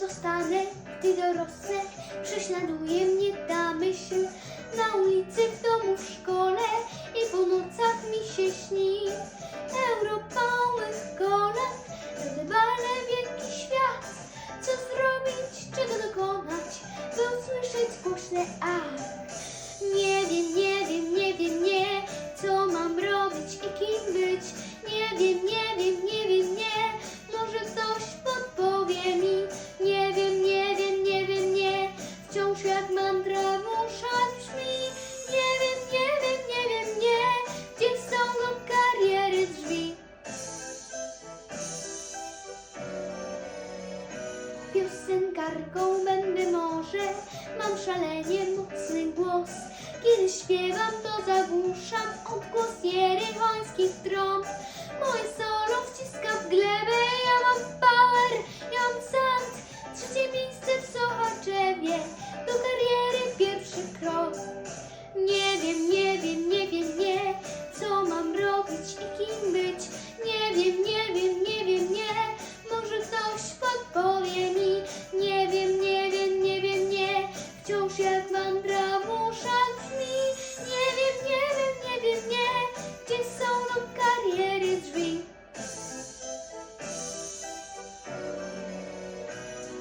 zostanę, gdy dorosnę, prześladuje mnie ta myśl. Na ulicy, w domu, w szkole i po nocach mi się śni. Jak mantra w uszach brzmi. Nie wiem, nie wiem, nie wiem, nie, gdzie są do kariery drzwi. Piosenkarką będę może, mam szalenie mocny głos. Kiedy śpiewam, to zagłuszam odgłos jerychońskich trąb. Moje solo wciska w glebę, ja mam power, ja mam sand. Trzecie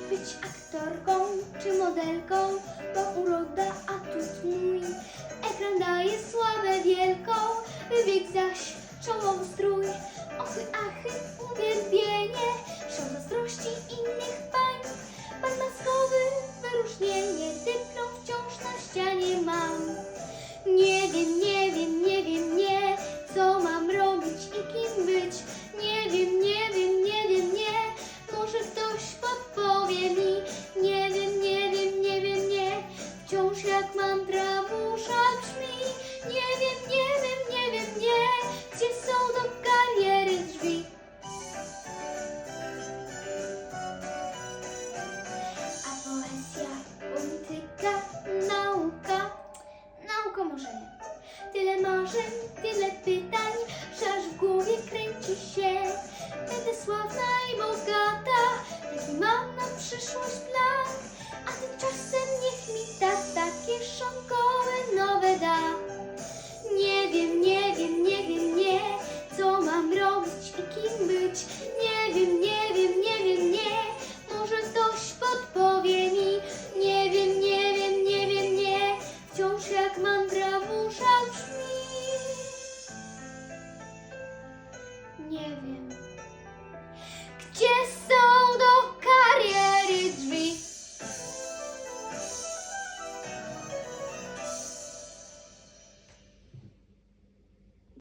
Być aktorką czy modelką, to uroda atut mój. Ekran daje sławę wielką, wybieg zaś czołowy strój. Ochy, achy, uwielbienie, szał zazdrości innych pań. Pan maskowy, wyróżnienie, dyplom wciąż na ścianie mam. Nie wiem, nie wiem, nie wiem, nie, co mam robić i kim być. Nie A tymczasem niech mi tata kieszonkowe nowe da. Nie wiem, nie wiem, nie wiem, nie, co mam robić i kim być. Nie wiem, nie wiem, nie wiem, nie, może ktoś podpowie mi. Nie wiem, nie wiem, nie wiem, nie, wciąż jak mantra w uszach brzmi. Nie wiem.